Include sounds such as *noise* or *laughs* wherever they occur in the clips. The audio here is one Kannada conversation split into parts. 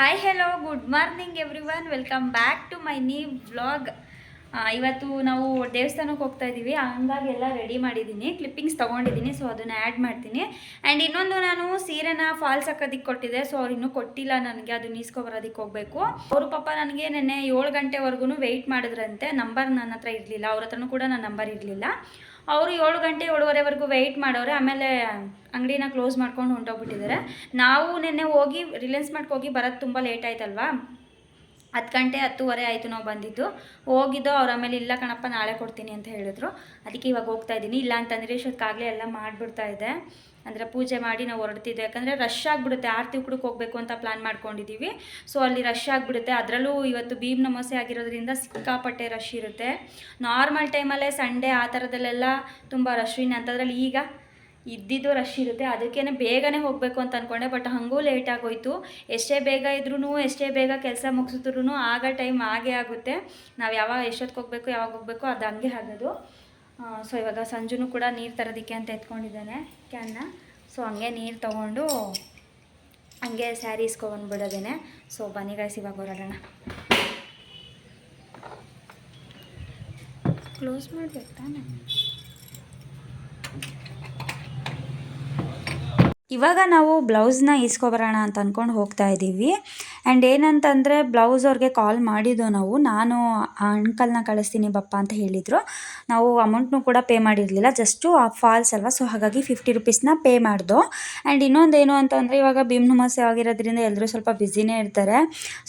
Hi hello good morning every one welcome back to my new vlog ಇವತ್ತು ನಾವು ದೇವಸ್ಥಾನಕ್ಕೆ ಹೋಗ್ತಾ ಇದ್ದೀವಿ ಹಂಗಾಗಿ ಎಲ್ಲ ರೆಡಿ ಮಾಡಿದ್ದೀನಿ. ಕ್ಲಿಪ್ಪಿಂಗ್ಸ್ ತೊಗೊಂಡಿದ್ದೀನಿ ಸೊ ಅದನ್ನು ಆ್ಯಡ್ ಮಾಡ್ತೀನಿ. ಆ್ಯಂಡ್ ಇನ್ನೊಂದು ನಾನು ಸೀರೆನ ಫಾಲ್ಸ್ ಹಾಕೋದಕ್ಕೆ ಕೊಟ್ಟಿದ್ದೆ ಸೊ ಅವ್ರು ಇನ್ನೂ ಕೊಟ್ಟಿಲ್ಲ ನನಗೆ ಅದನ್ನ ಇಸ್ಕೊಬರೋದಕ್ಕೆ ಹೋಗಬೇಕು. ಅವರು ಪಾಪ ನನಗೆ ನೆನ್ನೆ ಏಳು ಗಂಟೆವರೆಗೂ ವೆಯ್ಟ್ ಮಾಡಿದ್ರಂತೆ. ನಂಬರ್ ನನ್ನ ಹತ್ರ ಇರಲಿಲ್ಲ, ಅವ್ರ ಹತ್ರನೂ ಕೂಡ ನನ್ನ ನಂಬರ್ ಇರಲಿಲ್ಲ. ಅವರು ಏಳು ಗಂಟೆ ಏಳುವರೆವರೆಗೂ ವೆಯ್ಟ್ ಮಾಡೋರೆ, ಆಮೇಲೆ ಅಂಗಡಿನ ಕ್ಲೋಸ್ ಮಾಡ್ಕೊಂಡು ಹೊಂಟೋಗ್ಬಿಟ್ಟಿದ್ದಾರೆ ನಾವು ನಿನ್ನೆ ಹೋಗಿ ರಿಲಯನ್ಸ್ ಮಾಡ್ಕೊ ಹೋಗಿ ಬರೋದು ತುಂಬ ಲೇಟ್ ಆಯ್ತಲ್ವಾ? ಹತ್ತು ಗಂಟೆ, ಹತ್ತುವರೆ ಆಯಿತು ನಾವು ಬಂದಿದ್ದು. ಹೋಗಿದ್ದು, ಅವ್ರ ಆಮೇಲೆ ಇಲ್ಲ ಕಣಪ್ಪ, ನಾಳೆ ಕೊಡ್ತೀನಿ ಅಂತ ಹೇಳಿದ್ರು. ಅದಕ್ಕೆ ಇವಾಗ ಹೋಗ್ತಾ ಇದ್ದೀನಿ. ಇಲ್ಲ ಅಂತಂದರೆ ಇಷ್ಟೊತ್ತಾಗಲೇ ಎಲ್ಲ ಮಾಡಿಬಿಡ್ತಾ ಇದೆ. ಅಂದರೆ ಪೂಜೆ ಮಾಡಿ ನಾವು ಹೊರಡ್ತಿದ್ದೆ ಯಾಕಂದರೆ ರಶ್ ಆಗಿಬಿಡುತ್ತೆ. ಆರತಿ ಉಕ್ಕಡಕ್ಕೆ ಹೋಗಬೇಕು ಅಂತ ಪ್ಲ್ಯಾನ್ ಮಾಡ್ಕೊಂಡಿದ್ದೀವಿ ಸೊ ಅಲ್ಲಿ ರಶ್ ಆಗಿಬಿಡುತ್ತೆ. ಅದರಲ್ಲೂ ಇವತ್ತು ಭೀಮ್ ನಮೋಸೆ ಆಗಿರೋದ್ರಿಂದ ಸಿಕ್ಕಾಪಟ್ಟೆ ರಶ್ ಇರುತ್ತೆ. ನಾರ್ಮಲ್ ಟೈಮಲ್ಲೇ ಸಂಡೇ ಆ ಥರದಲ್ಲೆಲ್ಲ ತುಂಬ ರಶ್ ಇನ್ನು ಅಂಥದ್ರಲ್ಲಿ ಈಗ ಇದ್ದಿದ್ದು ರಶ್ ಇರುತ್ತೆ. ಅದಕ್ಕೇ ಬೇಗನೆ ಹೋಗಬೇಕು ಅಂತ ಅಂದ್ಕೊಂಡೆ ಬಟ್ ಹಾಗೂ ಲೇಟ್ ಆಗೋಯ್ತು. ಎಷ್ಟೇ ಬೇಗ ಇದ್ರೂ ಎಷ್ಟೇ ಬೇಗ ಕೆಲಸ ಮುಗಿಸಿದ್ರು ಆಗ ಟೈಮ್ ಆಗೇ ಆಗುತ್ತೆ. ನಾವು ಯಾವಾಗ ಎಷ್ಟೊತ್ತಿಗೆ ಹೋಗಬೇಕು, ಯಾವಾಗ ಹೋಗಬೇಕು ಅದು ಹಂಗೆ ಆಗೋದು. ಸೊ ಇವಾಗ ಸಂಜುನು ಕೂಡ ನೀರು ತರೋದಕ್ಕೆ ಅಂತ ಎತ್ಕೊಂಡಿದ್ದಾನೆ ಕ್ಯಾನ್ನ ಸೊ ಹಂಗೆ ನೀರು ತೊಗೊಂಡು ಹಂಗೆ ಸ್ಯಾರಿ ಇಸ್ಕೊಬಂದ್ಬಿಡೋದೇನೆ ಸೊ ಬನ್ನಿ ಗಾಯ್ಸ್ ಇವಾಗ ಹೊರಡೋಣ. ಕ್ಲೋಸ್ ಮಾಡ್ಬೇಕು ಇವಾಗ ನಾವು ಬ್ಲೌಸ್ನ ಇಸ್ಕೊಬರೋಣ ಅಂತ ಅಂದ್ಕೊಂಡು ಹೋಗ್ತಾ ಇದ್ದೀವಿ. ಆ್ಯಂಡ್ ಏನಂತಂದರೆ ಬ್ಲೌಸ್ ಅವ್ರಿಗೆ ಕಾಲ್ ಮಾಡಿದ್ದು ನಾವು. ನಾನು, ಆ ಅಂಕಲ್ನ ಕಳಿಸ್ತೀನಿ ಬಪ್ಪ ಅಂತ ಹೇಳಿದರು. ನಾವು ಅಮೌಂಟ್ನೂ ಕೂಡ ಪೇ ಮಾಡಿರಲಿಲ್ಲ ಜಸ್ಟು ಆ ಫಾಲ್ಸ್ ಅಲ್ವಾ? ಸೊ ಹಾಗಾಗಿ ಫಿಫ್ಟಿ ರುಪೀಸ್ನ ಪೇ ಮಾಡಿದೋ. ಆ್ಯಂಡ್ ಇನ್ನೊಂದೇನು ಅಂತಂದರೆ, ಇವಾಗ ಭೀಮ್ ನಮಾಸೆ ಆಗಿರೋದ್ರಿಂದ ಎಲ್ಲರೂ ಸ್ವಲ್ಪ ಬ್ಯುಸಿನೇ ಇರ್ತಾರೆ.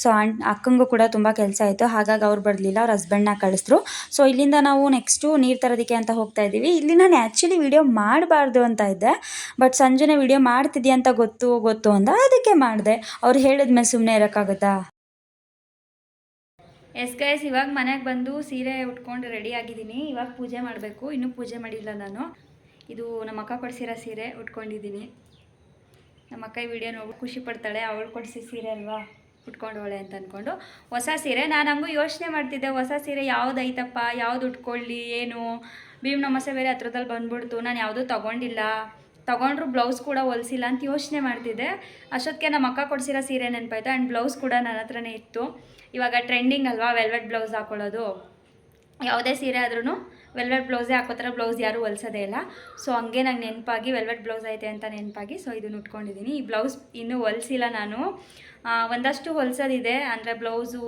ಸೊ ಅಣ್ ಅಕ್ಕಂಗೂ ಕೂಡ ತುಂಬ ಕೆಲಸ ಆಯಿತು. ಹಾಗಾಗಿ ಅವ್ರು ಬರಲಿಲ್ಲ, ಅವ್ರ ಹಸ್ಬೆಂಡ್ನ ಕಳಿಸಿದ್ರು. ಸೊ ಇಲ್ಲಿಂದ ನಾವು ನೆಕ್ಸ್ಟು ನೀರು ತರೋದಕ್ಕೆ ಅಂತ ಹೋಗ್ತಾ ಇದ್ದೀವಿ. ಇಲ್ಲಿ ನಾನು ಆ್ಯಕ್ಚುಲಿ ವಿಡಿಯೋ ಮಾಡಬಾರ್ದು ಅಂತ ಇದ್ದೆ. ಬಟ್ ಸಂಜೆನೆ ವೀಡಿಯೋ ಮಾಡ್ತಿದ್ಯಾ ಅಂತ ಗೊತ್ತು ಗೊತ್ತು ಅಂದ. ಅದಕ್ಕೆ ಮಾಡಿದೆ. ಅವ್ರು ಹೇಳಿದ್ಮೇಲೆ ಸುಮ್ಮನೆ ಇರೋಕ್ಕಾಗುತ್ತಾ ಎಸ್ ಗೈಸ್, ಇವಾಗ ಮನೆಗೆ ಬಂದು ಸೀರೆ ಉಟ್ಕೊಂಡು ರೆಡಿ ಆಗಿದ್ದೀನಿ. ಇವಾಗ ಪೂಜೆ ಮಾಡಬೇಕು. ಇನ್ನೂ ಪೂಜೆ ಮಾಡಿಲ್ಲ ನಾನು. ಇದು ನಮ್ಮ ಅಕ್ಕ ಕೊಡಿಸಿರೋ ಸೀರೆ ಉಟ್ಕೊಂಡಿದ್ದೀನಿ. ನಮ್ಮ ಅಕ್ಕ ಈ ವಿಡಿಯೋ ನೋಡಿ ಖುಷಿ ಪಡ್ತಾಳೆ. ಅವಳು ಕೊಡಿಸಿ ಸೀರೆ ಅಲ್ವಾ? ಉಟ್ಕೊಂಡವಳೆ ಅಂತ ಅಂದ್ಕೊಂಡು ಹೊಸ ಸೀರೆ. ನಾನು ಹಂಗೂ ಯೋಚನೆ ಮಾಡ್ತಿದ್ದೆ. ಹೊಸ ಸೀರೆ ಯಾವ್ದು ಐತಪ್ಪ? ಯಾವ್ದು ಉಟ್ಕೊಳ್ಳಿ? ಏನು? ಭೀಮ್ ನಮಸೆ ಬೇರೆ ಹತ್ರದಲ್ಲಿ ಬಂದ್ಬಿಡ್ತು. ನಾನು ಯಾವುದೂ ತೊಗೊಂಡಿಲ್ಲ. ತೊಗೊಂಡ್ರು ಬ್ಲೌಸ್ ಕೂಡ ಹೊಲಿಸಿಲ್ಲ ಅಂತ ಯೋಚನೆ ಮಾಡ್ತಿದ್ದೆ. ಅಷ್ಟೊತ್ತಿಗೆ ನಮ್ಮ ಅಕ್ಕ ಕೊಡಿಸಿರೋ ಸೀರೆ ನೆನಪಾಯ್ತು? ಆ್ಯಂಡ್ ಬ್ಲೌಸ್ ಕೂಡ ನನ್ನ ಹತ್ರನೇ ಇತ್ತು. ಇವಾಗ ಟ್ರೆಂಡಿಂಗ್ ಅಲ್ವಾ? ವೆಲ್ವೆಟ್ ಬ್ಲೌಸ್ ಹಾಕೊಳ್ಳೋದು. ಯಾವುದೇ ಸೀರೆ ಆದ್ರೂ ವೆಲ್ವೆಟ್ ಬ್ಲೌಸೇ ಹಾಕೋತಾರೆ ಬ್ಲೌಸ್ ಯಾರೂ ಹೊಲ್ಸೋದೇ ಇಲ್ಲ. ಸೊ ಹಂಗೆ ನಂಗೆ ನೆನಪಾಗಿ ವೆಲ್ವೆಟ್ ಬ್ಲೌಸ್ ಐತೆ ಅಂತ ನೆನಪಾಗಿ ಸೊ, ಇದನ್ನು ಉಟ್ಕೊಂಡಿದ್ದೀನಿ ಈ ಬ್ಲೌಸ್ ಇನ್ನೂ ಹೊಲಿಸಿಲ್ಲ ನಾನು. ಒಂದಷ್ಟು ಹೊಲ್ಸೋದಿದೆ. ಅಂದರೆ ಬ್ಲೌಸು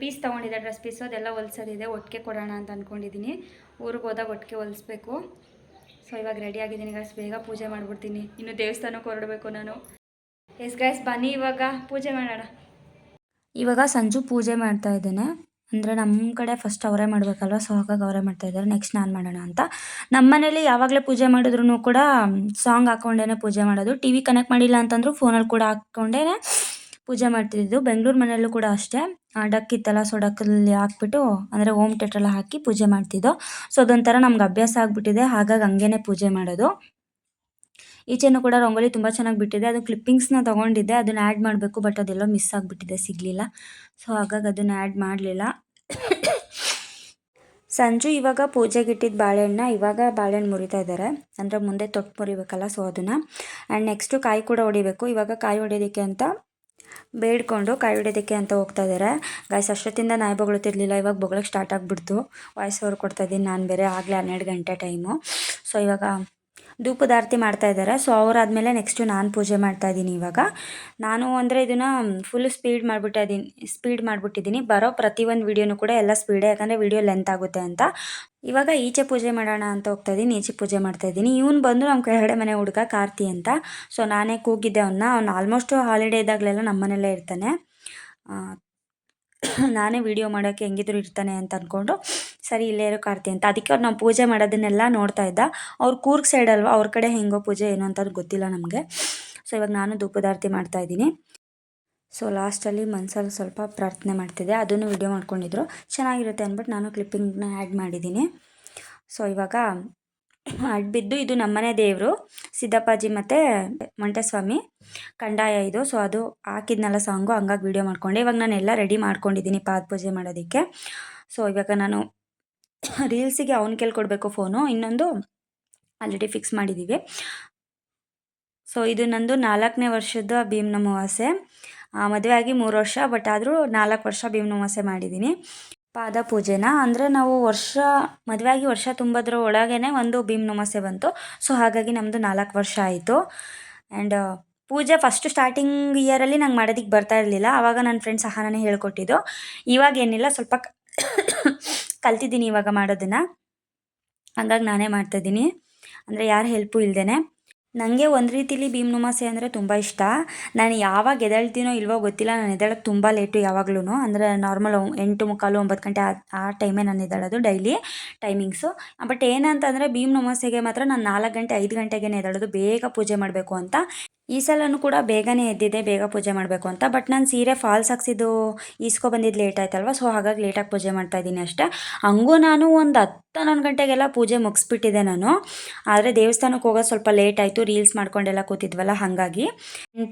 ಪೀಸ್ ತೊಗೊಂಡಿದ್ದೆ ಡ್ರೆಸ್ ಪೀಸು ಅದೆಲ್ಲ ಹೊಲ್ಸೋದಿದೆ. ಒಟ್ಟಿಗೆ ಕೊಡೋಣ ಅಂತ ಅಂದ್ಕೊಂಡಿದ್ದೀನಿ ಊರಿಗೆ ಹೋದಾಗ ಒಟ್ಟಿಗೆ ಹೊಲಿಸ್ಬೇಕು. ಸೊ ಇವಾಗ ರೆಡಿ ಆಗಿದ್ದೀನಿ ಗೈಸ್ ಬೇಗ ಪೂಜೆ ಮಾಡಿಬಿಡ್ತೀನಿ. ಇನ್ನು ದೇವಸ್ಥಾನಕ್ಕೆ ಹೊರಡಬೇಕು ನಾನು. ಎಸ್ ಗೈಸ್ ಬನ್ನಿ ಇವಾಗ ಪೂಜೆ ಮಾಡೋಣ. ಇವಾಗ ಸಂಜು ಪೂಜೆ ಮಾಡ್ತಾ ಇದ್ದೇನೆ. ಅಂದರೆ ನಮ್ಮ ಕಡೆ ಫಸ್ಟ್ ಅವರೇ ಮಾಡಬೇಕಲ್ವ? ಸೊ ಹಾಗಾಗಿ ಅವರೇ ಮಾಡ್ತಾ ಇದ್ದಾರೆ. ನೆಕ್ಸ್ಟ್ ನಾನು ಮಾಡೋಣ ಅಂತ. ನಮ್ಮ ಮನೇಲಿ ಯಾವಾಗಲೇ ಪೂಜೆ ಮಾಡಿದ್ರು ಕೂಡ ಸಾಂಗ್ ಹಾಕ್ಕೊಂಡೇ ಪೂಜೆ ಮಾಡೋದು. ಟಿ ವಿ ಕನೆಕ್ಟ್ ಮಾಡಿಲ್ಲ ಅಂತಂದ್ರೂ ಫೋನಲ್ಲಿ ಕೂಡ ಹಾಕ್ಕೊಂಡೇ ಪೂಜೆ ಮಾಡ್ತಿದ್ದು ಬೆಂಗಳೂರು ಮನೆಯಲ್ಲೂ ಕೂಡ ಅಷ್ಟೇ. ಡಕ್ ಇತ್ತಲ್ಲ ಸೊ ಡಕ್ಕಲ್ಲಿ ಹಾಕ್ಬಿಟ್ಟು, ಅಂದರೆ ಹೋಮ್ ಎಲ್ಲ ಹಾಕಿ ಪೂಜೆ ಮಾಡ್ತಿದ್ದೋ. ಸೊ ಅದೊಂಥರ ನಮ್ಗೆ ಅಭ್ಯಾಸ ಆಗಿಬಿಟ್ಟಿದೆ. ಹಾಗಾಗಿ ಹಂಗೇನೆ ಪೂಜೆ ಮಾಡೋದು. ಈಚೆನೂ ಕೂಡ ರಂಗೋಲಿ ತುಂಬ ಚೆನ್ನಾಗಿ ಬಿಟ್ಟಿದೆ. ಅದು ಕ್ಲಿಪ್ಪಿಂಗ್ಸ್ನ ತೊಗೊಂಡಿದ್ದೆ. ಅದನ್ನು ಆ್ಯಡ್ ಮಾಡಬೇಕು ಬಟ್ ಅದೆಲ್ಲೋ ಮಿಸ್ ಆಗಿಬಿಟ್ಟಿದೆ, ಸಿಗಲಿಲ್ಲ. ಸೊ ಹಾಗಾಗಿ ಅದನ್ನು ಆ್ಯಡ್ ಮಾಡಲಿಲ್ಲ. ಸಂಜು ಇವಾಗ ಪೂಜೆಗೆ ಇಟ್ಟಿದ್ದ ಬಾಳೆಹಣ್ಣ, ಇವಾಗ ಬಾಳೆಹಣ್ಣು ಮುರಿತಾ ಇದ್ದಾರೆ. ಅಂದರೆ ಮುಂದೆ ತೊಟ್ಟು ಮುರಿಬೇಕಲ್ಲ ಸೊ ಅದನ್ನು. ಆ್ಯಂಡ್ ನೆಕ್ಸ್ಟು ಕಾಯಿ ಕೂಡ ಹೊಡಿಬೇಕು. ಇವಾಗ ಕಾಯಿ ಹೊಡಿಯೋದಕ್ಕೆ ಅಂತ ಬೇಡ್ಕೊಂಡು ಕೈ ಹಿಡಿಯೋದಕ್ಕೆ ಅಂತ ಹೋಗ್ತಾ ಇದ್ದಾರೆ ಗಾಯ್ಸ್ ಅಷ್ಟೊತ್ತಿಂದ ನಾಯಿ ಬೊಗಳುತ್ತಿರಲಿಲ್ಲ ಇವಾಗ ಬೊಗಳಕ್ಕೆ ಸ್ಟಾರ್ಟ್ ಆಗಿಬಿಡ್ತು. ವಾಯ್ಸ್ ಓವರ್ ಕೊಡ್ತಾ ಇದ್ದೀನಿ. ನಾನು ಬೇರೆ ಆಗಲೇ ಹನ್ನೆರಡು ಗಂಟೆ ಟೈಮು ಸೊ ಇವಾಗ ಧೂಪದಾರತಿ ಮಾಡ್ತಾ ಇದ್ದಾರೆ. ಸೊ ಅವರಾದಮೇಲೆ ನೆಕ್ಸ್ಟು ನಾನು ಪೂಜೆ ಮಾಡ್ತಾ ಇದ್ದೀನಿ ಇವಾಗ. ನಾನು ಅಂದರೆ ಇದನ್ನು ಫುಲ್ ಸ್ಪೀಡ್ ಮಾಡಿಬಿಟ್ಟೆ ಇದ್ದೀನಿ ಸ್ಪೀಡ್ ಮಾಡಿಬಿಟ್ಟಿದ್ದೀನಿ. ಬರೋ ಪ್ರತಿಯೊಂದು ವೀಡಿಯೋನು ಕೂಡ ಎಲ್ಲ ಸ್ಪೀಡೇ ಯಾಕಂದರೆ ವೀಡಿಯೋ ಲೆಂತ್ ಆಗುತ್ತೆ ಅಂತ. ಇವಾಗ ಈಚೆ ಪೂಜೆ ಮಾಡೋಣ ಅಂತ ಹೋಗ್ತಾ ಇದ್ದೀನಿ, ಈಚೆ ಪೂಜೆ ಮಾಡ್ತಾ ಇದ್ದೀನಿ. ಇವನು ಬಂದು ನಮ್ಮ ಕೆಳಗಡೆ ಮನೆ ಹುಡುಗ ಕಾರ್ತಿ ಅಂತ. ಸೊ ನಾನೇ ಕೂಗಿದ್ದೆ ಅವನ್ನ ಅವ್ನು ಆಲ್ಮೋಸ್ಟ್ ಹಾಲಿಡೇ ಇದ್ದಾಗಲೆಲ್ಲ ನಮ್ಮ ಮನೆಯಲ್ಲೇ ಇರ್ತಾನೆ. ನಾನೇ ವಿಡಿಯೋ ಮಾಡೋಕ್ಕೆ ಹೆಂಗಿದ್ರು ಇರ್ತಾನೆ ಅಂತ ಅಂದ್ಕೊಂಡು ಸರಿ ಇಲ್ಲೇ ಇರೋ ಕಾರ್ತಿ ಅಂತ. ಅದಕ್ಕೆ ಅವ್ರು ನಾವು ಪೂಜೆ ಮಾಡೋದನ್ನೆಲ್ಲ ನೋಡ್ತಾ ಇದ್ದ. ಅವ್ರು ಕೂರ್ಗ್ ಸೈಡ್ ಅಲ್ವಾ, ಅವ್ರ ಕಡೆ ಹೆಂಗೋ ಪೂಜೆ ಏನು ಅಂತ ಗೊತ್ತಿಲ್ಲ ನಮಗೆ. ಸೊ ಇವಾಗ ನಾನು ಧೂಪದಾರತಿ ಮಾಡ್ತಾ ಇದ್ದೀನಿ. ಸೊ ಲಾಸ್ಟಲ್ಲಿ ಮನಸ್ಸಲ್ಲಿ ಸ್ವಲ್ಪ ಪ್ರಾರ್ಥನೆ ಮಾಡ್ತಿದ್ದೆ. ಅದನ್ನು ವಿಡಿಯೋ ಮಾಡ್ಕೊಂಡಿದ್ರು. ಚೆನ್ನಾಗಿರುತ್ತೆ ಅಂದ್ಬಿಟ್ಟು ನಾನು ಕ್ಲಿಪ್ಪಿಂಗ್ನ ಆ್ಯಡ್ ಮಾಡಿದ್ದೀನಿ. ಸೊ ಇವಾಗ ಅಡ್ಬಿದ್ದು ಇದು ನಮ್ಮನೆ ದೇವರು, ಸಿದ್ದಪ್ಪಾಜಿ ಮತ್ತು ಮಂಟಸ್ವಾಮಿ ಕಂದಾಯ ಇದು. ಸೊ ಅದು ಹಾಕಿದ್ನಲ್ಲ ಸಾಂಗು ಹಂಗಾಗಿ ವಿಡಿಯೋ ಮಾಡ್ಕೊಂಡೆ. ಇವಾಗ ನಾನು ಎಲ್ಲ ರೆಡಿ ಮಾಡ್ಕೊಂಡಿದ್ದೀನಿ ಪಾದ ಪೂಜೆ ಮಾಡೋದಕ್ಕೆ. ಸೊ ಇವಾಗ ನಾನು ರೀಲ್ಸಿಗೆ ಅವ್ನ ಕೇಳ್ಕೊಡ್ಬೇಕು ಫೋನು, ಇನ್ನೊಂದು ಆಲ್ರೆಡಿ ಫಿಕ್ಸ್ ಮಾಡಿದ್ದೀವಿ ಸೊ ಇದು ನಂದು ನಾಲ್ಕನೇ ವರ್ಷದ ಭೀಮ್ ಅಮಾವಾಸ್ಯೆ ಮದುವೆ ಆಗಿ ಮೂರು ವರ್ಷ ಬಟ್ ಆದರೂ ನಾಲ್ಕು ವರ್ಷ ಭೀಮನಮಾಸೆ ಮಾಡಿದ್ದೀನಿ ಪಾದ ಪೂಜೆನ? ಅಂದರೆ ನಾವು ವರ್ಷ, ಮದುವೆ ಆಗಿ ವರ್ಷ ತುಂಬದ್ರ ಒಳಗೇ ಒಂದು ಭೀಮನಮಾಸೆ ಬಂತು. ಸೊ ಹಾಗಾಗಿ ನಮ್ಮದು ನಾಲ್ಕು ವರ್ಷ ಆಯಿತು. ಆ್ಯಂಡ್ ಪೂಜೆ ಫಸ್ಟು ಸ್ಟಾರ್ಟಿಂಗ್ ಇಯರಲ್ಲಿ ನಂಗೆ ಮಾಡೋದಕ್ಕೆ ಬರ್ತಾ ಇರಲಿಲ್ಲ. ಆವಾಗ ನನ್ನ ಫ್ರೆಂಡ್ ಸಹನಾನೇ ಹೇಳ್ಕೊಟ್ಟಿದ್ದು. ಇವಾಗ ಏನಿಲ್ಲ, ಸ್ವಲ್ಪ ಕಲ್ತಿದ್ದೀನಿ ಇವಾಗ ಮಾಡೋದನ್ನು. ಹಂಗಾಗಿ ನಾನೇ ಮಾಡ್ತಾಯಿದ್ದೀನಿ ಅಂದರೆ ಯಾರ ಹೆಲ್ಪು ಇಲ್ಲದೇ ನನಗೆ ಒಂದು ರೀತಿಲಿ ಭೀಮನಮಾಸೆ ಅಂದರೆ ತುಂಬ ಇಷ್ಟ. ನಾನು ಯಾವಾಗ ಎದ್ದೇಳ್ತೀನೋ ಇಲ್ವೋ ಗೊತ್ತಿಲ್ಲ. ನಾನು ಎದ್ದೇಳಕ್ಕೆ ತುಂಬ ಲೇಟು ಯಾವಾಗ್ಲೂ ಅಂದರೆ ನಾರ್ಮಲ್ ಎಂಟು ಮುಕ್ಕಾಲು ಒಂಬತ್ತು ಗಂಟೆ ಆ ಟೈಮೇ ನಾನು ಎದ್ದೇಳೋದು ಡೈಲಿ ಟೈಮಿಂಗ್ಸು ಬಟ್ ಏನಂತಂದರೆ ಭೀಮನಮಾಸೆಗೆ ಮಾತ್ರ ನಾನು ನಾಲ್ಕು ಗಂಟೆ, ಐದು ಗಂಟೆಗೆ ಎದ್ದೇಳೋದು ಬೇಗ ಪೂಜೆ ಮಾಡಬೇಕು ಅಂತ. ಈ ಸಲನೂ ಕೂಡ ಬೇಗನೆ ಎದ್ದಿದೆ, ಬೇಗ ಪೂಜೆ ಮಾಡಬೇಕು ಅಂತ. ಬಟ್ ನಾನು ಸೀರೆ ಫಾಲ್ಸ್ ಹಾಕ್ಸಿದ್ದು ಈಸ್ಕೊ ಬಂದಿದ್ದು ಲೇಟ್ ಆಯ್ತಲ್ವ? ಸೊ ಹಾಗಾಗಿ ಲೇಟಾಗಿ ಪೂಜೆ ಮಾಡ್ತಾ ಇದ್ದೀನಿ ಅಷ್ಟೇ. ಹಂಗೂ ನಾನು ಒಂದು ಹತ್ತು ಹನ್ನೊಂದು ಗಂಟೆಗೆಲ್ಲ ಪೂಜೆ ಮುಗಿಸ್ಬಿಟ್ಟಿದ್ದೆ ನಾನು. ಆದರೆ ದೇವಸ್ಥಾನಕ್ಕೆ ಹೋಗೋದು ಸ್ವಲ್ಪ ಲೇಟ್ ಆಯಿತು. ರೀಲ್ಸ್ ಮಾಡ್ಕೊಂಡೆಲ್ಲ ಕೂತಿದ್ವಲ್ಲ, ಹಾಗಾಗಿ.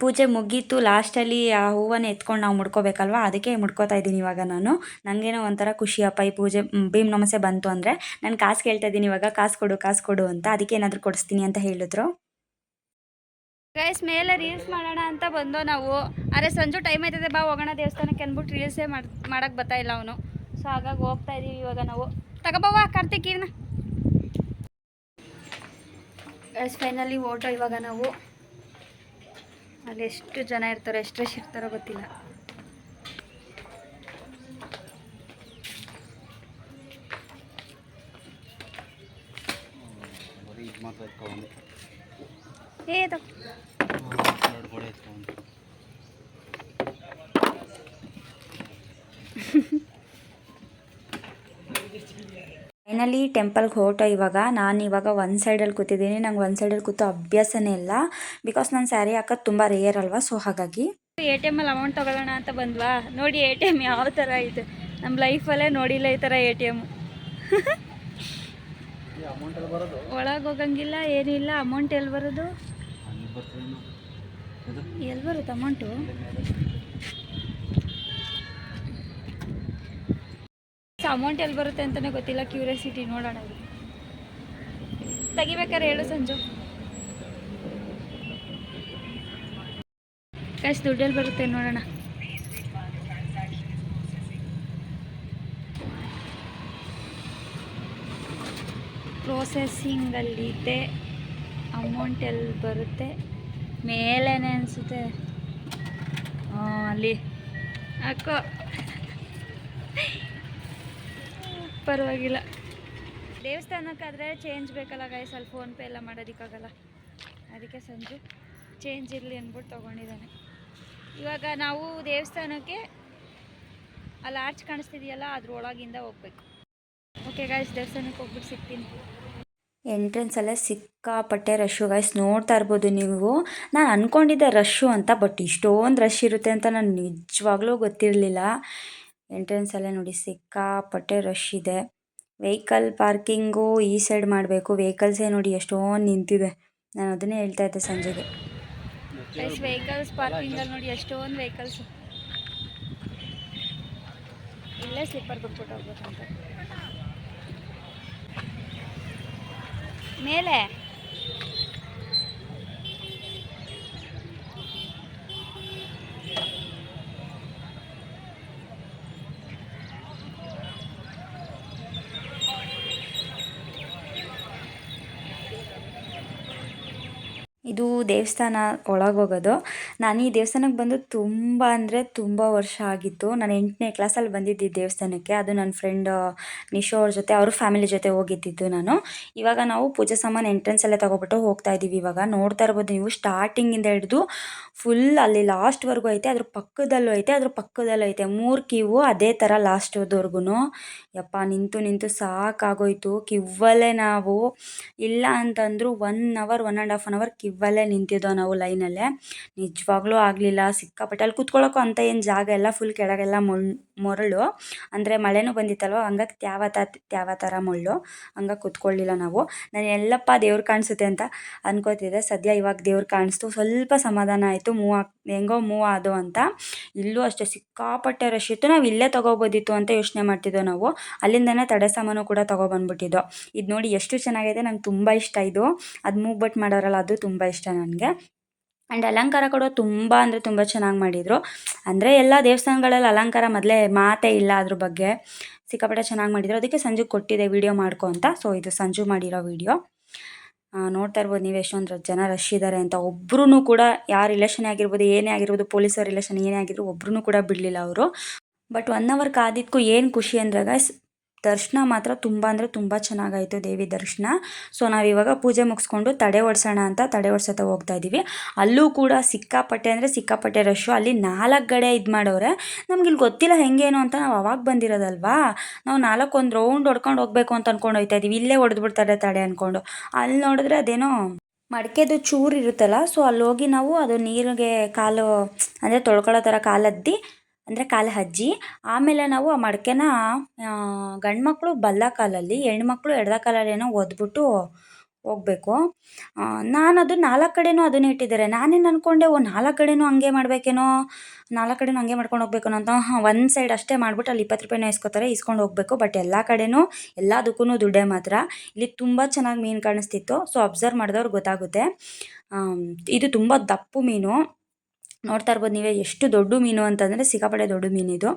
ಪೂಜೆ ಮುಗೀತು. ಲಾಸ್ಟಲ್ಲಿ ಆ ಹೂವನ್ನು ಎತ್ಕೊಂಡು ನಾವು ಮುಡ್ಕೋಬೇಕಲ್ವ? ಅದಕ್ಕೆ ಮುಡ್ಕೋತಾ ಇದ್ದೀನಿ ಇವಾಗ ನಾನು. ನನಗೇನೋ ಒಂಥರ ಖುಷಿಯಪ್ಪ ಈ ಪೂಜೆ ಭೀಮ್ ನಮಸೆ ಬಂತು ಅಂದರೆ. ನಾನು ಕಾಸು ಕೇಳ್ತಾ ಇದ್ದೀನಿ ಇವಾಗ. ಕಾಸು ಕೊಡು ಕಾಸು ಕೊಡು ಅಂತ. ಅದಕ್ಕೆ ಏನಾದರೂ ಕೊಡಿಸ್ತೀನಿ ಅಂತ ಹೇಳಿದ್ರು. ಗೈಸ್ ಮೇಲೆ ರೀಲ್ಸ್ ಮಾಡೋಣ ಅಂತ ಬಂದೋ ನಾವು. ಅರೆ ಸಂಜು ಟೈಮ್ ಆಯ್ತದೆ ಬಾ ಹೋಗೋಣ ದೇವಸ್ಥಾನಕ್ಕೆ ಅಂದ್ಬಿಟ್ಟು ರೀಲ್ಸೇ ಮಾಡಿ ಮಾಡೋಕ್ಕೆ ಬರ್ತಾ ಇಲ್ಲ ಅವನು. ಸೊ ಹಾಗಾಗಿ ಹೋಗ್ತಾ ಇದೀವಿ ಇವಾಗ ನಾವು. ತಗೋಬವ್ವ ಕಾರ್ತಿಕೀರ್ನ ಗೈಸ್ ಫೈನಲಿ ಓಟೋ ಇವಾಗ ನಾವು. ಅಲ್ಲಿ ಎಷ್ಟು ಜನ ಇರ್ತಾರೋ ಎಷ್ಟು ರಶ್ ಇರ್ತಾರೋ ಗೊತ್ತಿಲ್ಲ. ಏ ಇದು ಏ ತಗೋ. ಎರಡು ಗೋಡೆ ಎತ್ಕೊಂಡು ಫೈನಲಿ ಟೆಂಪಲ್ಗೆ ಹೋಟೋ ಇವಾಗ. ನಾನು ಇವಾಗ ಒಂದು ಸೈಡಲ್ಲಿ ಕೂತಿದ್ದೀನಿ. ನಂಗೆ ಒಂದು ಸೈಡಲ್ಲಿ ಕೂತು ಅಭ್ಯಾಸನೇ ಇಲ್ಲ. ಬಿಕಾಸ್ ನಾನು ಸ್ಯಾರಿ ಹಾಕೋದು ತುಂಬ ರೇಯರ್ ಅಲ್ವಾ? ಸೊ ಹಾಗಾಗಿ. ಎ ಟಿ ಎಮಲ್ಲಿ ಅಮೌಂಟ್ ತೊಗೊಳ್ಳೋಣ ಅಂತ ಬಂದ್ವಾ? ನೋಡಿ ಎ ಟಿ ಎಂ ಯಾವ ಥರ ಇದೆ. ನಮ್ಮ ಲೈಫಲ್ಲೇ ನೋಡಿಲ್ಲ ಈ ಥರ ಎ ಟಿ ಎಂ ಒಳಗೆ ಹೋಗಂಗಿಲ್ಲ ಏನಿಲ್ಲ. ಅಮೌಂಟ್ ಎಲ್ಲಿ ಬರೋದು? ಎಲ್ಲಿ ಬರುತ್ತೆ ಅಮೌಂಟು? ಅಮೌಂಟ್ ಎಲ್ಲಿ ಬರುತ್ತೆ ಅಂತಲೇ ಗೊತ್ತಿಲ್ಲ ಕ್ಯೂರಿಯಾಸಿಟಿ ನೋಡೋಣ ತೆಗಿಬೇಕಾರೆ ಹೇಳು ಸಂಜು. ಕಾಸು ದುಡ್ಡಲ್ಲಿ ಬರುತ್ತೆ ನೋಡೋಣ. ಪ್ರೋಸೆಸ್ಸಿಂಗಲ್ಲಿದೆ ಅಮೌಂಟ್ ಎಲ್ಲಿ ಬರುತ್ತೆ? ಮೇಲೇನೆ ಅನಿಸುತ್ತೆ ಅಲ್ಲಿ. ಹಾಕೋ. ಪರವಾಗಿಲ್ಲ. ದೇವಸ್ಥಾನಕ್ಕಾದರೆ ಚೇಂಜ್ ಬೇಕಲ್ಲ ಗೈಸ್ ಅಲ್ಲಿ ಫೋನ್ಪೇ ಎಲ್ಲ ಮಾಡೋದಕ್ಕಾಗಲ್ಲ. ಅದಕ್ಕೆ ಸಂಜು ಚೇಂಜ್ ಇರಲಿ ಅಂದ್ಬಿಟ್ಟು ತೊಗೊಂಡಿದ್ದಾನೆ. ಇವಾಗ ನಾವು ದೇವಸ್ಥಾನಕ್ಕೆ ಅಲ್ಲಿ ಆರ್ಚ್ ಕಾಣಿಸ್ತಿದೆಯಲ್ಲ ಅದ್ರೊಳಗಿಂದ ಹೋಗ್ಬೇಕು. ಓಕೆ ಗಾಯ್ಸ್ ದೇವಸ್ಥಾನಕ್ಕೆ ಹೋಗ್ಬಿಟ್ಟು ಸಿಗ್ತೀನಿ. ಎಂಟ್ರೆನ್ಸಲ್ಲೇ ಸಿಕ್ಕಾಪಟ್ಟೆ ರಶ್ಶು ಗೈಸ್ ನೋಡ್ತಾ ಇರ್ಬೋದು ನೀವು. ನಾನು ಅಂದ್ಕೊಂಡಿದ್ದೆ ರಶ್ಶು ಅಂತ ಬಟ್ ಇಷ್ಟೊಂದು ರಶ್ ಇರುತ್ತೆ ಅಂತ ನಾನು ನಿಜವಾಗ್ಲೂ ಗೊತ್ತಿರಲಿಲ್ಲ. ಎಂಟ್ರೆನ್ಸಲ್ಲೇ ನೋಡಿ ಸಿಕ್ಕಾಪಟ್ಟೆ ರಶ್ ಇದೆ. ವೆಹಿಕಲ್ ಪಾರ್ಕಿಂಗು ಈ ಸೈಡ್ ಮಾಡಬೇಕು. ವೆಹಿಕಲ್ಸೇ ನೋಡಿ ಎಷ್ಟೊಂದು ನಿಂತಿದೆ. ನಾನು ಅದನ್ನೇ ಹೇಳ್ತಾ ಇದ್ದೆ ಸಂಜೆಗೆ. ವೆಹಿಕಲ್ಸ್ ಪಾರ್ಕಿಂಗಲ್ಲಿ ನೋಡಿ ಎಷ್ಟೊಂದು ವೆಹಿಕಲ್ಸ್ ಇಲ್ಲೇ ಸ್ಲಿಪ್ಪರ್ ಬಿಟ್ಬಿಟ್ಟು ಹೋಗ್ಬೇಕಂತ. ಮೇಲೆ ಇದು ದೇವಸ್ಥಾನ ಒಳಗೆ ಹೋಗೋದು ನಾನು ಈ ದೇವಸ್ಥಾನಕ್ಕೆ ಬಂದು ತುಂಬ ಅಂದರೆ ತುಂಬ ವರ್ಷ ಆಗಿತ್ತು. ನಾನು ಎಂಟನೇ ಕ್ಲಾಸಲ್ಲಿ ಬಂದಿದ್ದು ದೇವಸ್ಥಾನಕ್ಕೆ. ಅದು ನನ್ನ ಫ್ರೆಂಡ್ ನಿಶೋ ಅವ್ರ ಜೊತೆ, ಅವ್ರ ಫ್ಯಾಮಿಲಿ ಜೊತೆ ಹೋಗಿದ್ದಿದ್ದು ನಾನು. ಇವಾಗ ನಾವು ಪೂಜೆ ಸಾಮಾನು ಎಲ್ಲ ತಗೊಬಿಟ್ಟು ಹೋಗ್ತಾ ಇದ್ದೀವಿ ಇವಾಗ. ನೋಡ್ತಾ ಇರ್ಬೋದು ನೀವು ಸ್ಟಾರ್ಟಿಂಗಿಂದ ಹಿಡಿದು ಫುಲ್ ಅಲ್ಲಿ ಲಾಸ್ಟ್ವರೆಗೂ ಐತೆ, ಅದ್ರ ಪಕ್ಕದಲ್ಲೂ ಐತೆ, ಅದ್ರ ಪಕ್ಕದಲ್ಲೂ ಐತೆ. ಮೂರು ಕಿವು ಅದೇ ಥರ ಲಾಸ್ಟ್ವರೆಗೂ ಯಪ್ಪ, ನಿಂತು ನಿಂತು ಸಾಕಾಗೋಯ್ತು. ಕಿವ್ವಲ್ಲೇ ನಾವು ಇಲ್ಲ ಅಂತಂದ್ರು one hour one and half an hour ಕಿವ್ವಲ್ಲೇ ನಿಂತಿದ್ದೋ ನಾವು ಲೈನಲ್ಲೇ. ನಿಜವಾಗ್ಲೂ ಆಗಲಿಲ್ಲ, ಸಿಕ್ಕಾಪಟ್ಟೆ. ಅಲ್ಲಿ ಕೂತ್ಕೊಳ್ಳೋಕ್ಕೂ ಅಂತ ಏನು ಜಾಗ ಎಲ್ಲ ಫುಲ್ ಕೆಳಗೆಲ್ಲ ಮಣ್ ಮರಳು. ಅಂದರೆ ಮಳೆನೂ ಬಂದಿತ್ತಲ್ವ? ಹಂಗಾಗಿ ತ್ಯಾವ ತ್ಯಾವ ಥರ ಮುಳ್ಳು. ಹಂಗಾಗಿ ಕೂತ್ಕೊಳ್ಳಿಲ್ಲ ನಾವು. ನಾನು ಎಲ್ಲಪ್ಪ ದೇವ್ರು ಕಾಣಿಸುತ್ತೆ ಅಂತ ಅನ್ಕೋತಿದ್ದೆ. ಸದ್ಯ ಇವಾಗ ದೇವ್ರು ಕಾಣಿಸ್ತು. ಸ್ವಲ್ಪ ಸಮಾಧಾನ ಆಯಿತು. ಮೂವ್ ಹೆಂಗೋ ಮೂವ್ ಅದು ಅಂತ. ಇಲ್ಲೂ ಅಷ್ಟೇ, ಸಿಕ್ಕಾಪಟ್ಟೆ ರಶ್ ಇತ್ತು. ನಾವು ಇಲ್ಲೇ ತೊಗೋಬೋದಿತ್ತು ಅಂತ ಯೋಚನೆ ಮಾಡ್ತಿದ್ದೋ ನಾವು. ಅಲ್ಲಿಂದನೇ ತಡೆ ಸಾಮಾನು ಕೂಡ ತೊಗೊಬಂದ್ಬಿಟ್ಟಿದ್ದೋ. ಇದು ನೋಡಿ ಎಷ್ಟು ಚೆನ್ನಾಗಿದೆ ನಂಗೆ ತುಂಬ ಇಷ್ಟ ಇದು. ಅದು ಮೂಗ್ ಬಟ್ ಮಾಡೋರಲ್ಲ, ಅದು ತುಂಬ ಇಷ್ಟ ನನಗೆ. ಆ್ಯಂಡ್ ಅಲಂಕಾರ ಕೂಡ ತುಂಬ ಅಂದರೆ ತುಂಬ ಚೆನ್ನಾಗಿ ಮಾಡಿದರು. ಅಂದರೆ ಎಲ್ಲ ದೇವಸ್ಥಾನಗಳಲ್ಲಿ ಅಲಂಕಾರ ಮೊದಲೇ ಮಾತೇ ಇಲ್ಲ ಅದ್ರ ಬಗ್ಗೆ. ಸಿಕ್ಕಾಪಟ್ಟೆ ಚೆನ್ನಾಗಿ ಮಾಡಿದರು. ಅದಕ್ಕೆ ಸಂಜು ಕೊಟ್ಟಿದೆ ವಿಡಿಯೋ ಮಾಡ್ಕೊ ಅಂತ. ಸೊ ಇದು ಸಂಜು ಮಾಡಿರೋ ವಿಡಿಯೋ ನೋಡ್ತಾ ಇರ್ಬೋದು ನೀವು ಎಷ್ಟೊಂದು ಜನ ರಶ್ ಇದ್ದಾರೆ ಅಂತ. ಒಬ್ರು ಕೂಡ ಯಾರ ರಿಲೇಷನ್ ಆಗಿರ್ಬೋದು, ಏನೇ ಆಗಿರ್ಬೋದು, ಪೊಲೀಸರ ರಿಲೇಷನ್ ಏನೇ ಆಗಿದ್ರು ಒಬ್ರು ಕೂಡ ಬಿಡಲಿಲ್ಲ ಅವರು. ಬಟ್ ಒನ್ ಅವರ್ ಕಾದಿದ್ದಕ್ಕೂ ಏನು ಖುಷಿ ಅಂದರೆ ಗೈಸ್ ದರ್ಶನ ಮಾತ್ರ ತುಂಬ ಅಂದರೆ ತುಂಬ ಚೆನ್ನಾಗಾಯಿತು ದೇವಿ ದರ್ಶನ. ಸೊ ನಾವಿವಾಗ ಪೂಜೆ ಮುಗಿಸ್ಕೊಂಡು ತಡೆ ಓಡಿಸೋಣ ಅಂತ ತಡೆ ಒಡ್ಸೋತ ಹೋಗ್ತಾ ಇದ್ದೀವಿ ಅಲ್ಲೂ ಕೂಡ ಸಿಕ್ಕಾಪಟ್ಟೆ ಅಂದರೆ ಸಿಕ್ಕಾಪಟ್ಟೆ ರಶ್ಶು ಅಲ್ಲಿ ನಾಲ್ಕು ಗಡೆ ಇದು ಮಾಡೋರೆ. ನಮ್ಗೆ ಇಲ್ಲಿ ಗೊತ್ತಿಲ್ಲ ಹೆಂಗೇನು ಅಂತ ನಾವು ಅವಾಗ ಬಂದಿರೋದಲ್ವಾ? ನಾವು ನಾಲ್ಕು ಒಂದು ರೌಂಡ್ ಹೊಡ್ಕೊಂಡು ಹೋಗ್ಬೇಕು ಅಂತ ಅಂದ್ಕೊಂಡು ಹೋಗ್ತಾ ಇದ್ದೀವಿ ಇಲ್ಲೇ ಹೊಡೆದ್ಬಿಡ್ತಾರೆ ತಡೆ ಅಂದ್ಕೊಂಡು ಅಲ್ಲಿ ನೋಡಿದ್ರೆ ಅದೇನೋ ಮಡಿಕೆದು ಚೂರು ಇರುತ್ತಲ್ಲ? ಸೊ ಅಲ್ಲಿ ಹೋಗಿ ನಾವು ಅದು ನೀರಿಗೆ ಕಾಲು, ಅಂದರೆ ತೊಳ್ಕೊಳ್ಳೋ ಥರ ಕಾಲದ್ದಿ ಅಂದರೆ ಕಾಲು ಹಜ್ಜಿ. ಆಮೇಲೆ ನಾವು ಆ ಮಡಕೆನ ಗಂಡು ಮಕ್ಕಳು ಬಲ್ಲ ಕಾಲಲ್ಲಿ ಹೆಣ್ಮಕ್ಳು ಎಡದ ಕಾಲಲ್ಲಿ ಏನೋ ಒದ್ಬಿಟ್ಟು ಹೋಗ್ಬೇಕು. ನಾನು ಅದು ನಾಲ್ಕು ಕಡೆನೂ ಅದನ್ನೇ ಇಟ್ಟಿದ್ದಾರೆ ನಾನೇನು ಅಂದ್ಕೊಂಡೆ ಓ, ನಾಲ್ಕು ಕಡೆನೂ ಹಂಗೆ ಮಾಡಬೇಕೇನೋ, ನಾಲ್ಕು ಕಡೆನೂ ಹಂಗೆ ಮಾಡ್ಕೊಂಡು ಹೋಗ್ಬೇಕೇನೋ ಅಂತ. ಒಂದು ಸೈಡ್ ಅಷ್ಟೇ ಮಾಡಿಬಿಟ್ಟು ಅಲ್ಲಿ ಇಪ್ಪತ್ತು ರೂಪಾಯಿನ ಇಸ್ಕೊತಾರೆ, ಇಸ್ಕೊಂಡು ಹೋಗಬೇಕು. ಬಟ್ ಎಲ್ಲ ಕಡೆನೂ, ಎಲ್ಲದಕ್ಕೂ ದುಡ್ಡೇ ಮಾತ್ರ. ಇಲ್ಲಿ ತುಂಬ ಚೆನ್ನಾಗಿ ಮೀನು ಕಾಣಿಸ್ತಿತ್ತು. ಸೊ ಅಬ್ಸರ್ವ್ ಮಾಡಿದವ್ರು ಗೊತ್ತಾಗುತ್ತೆ. ಇದು ತುಂಬ ದಪ್ಪು ಮೀನು. ನೋಡ್ತಾ ಇರ್ಬೋದು ನೀವೇ ಎಷ್ಟು ದೊಡ್ಡ ಮೀನು ಅಂತಂದರೆ ಸಿಕ್ಕಾಪಟ್ಟೆ ದೊಡ್ಡ ಮೀನಿದು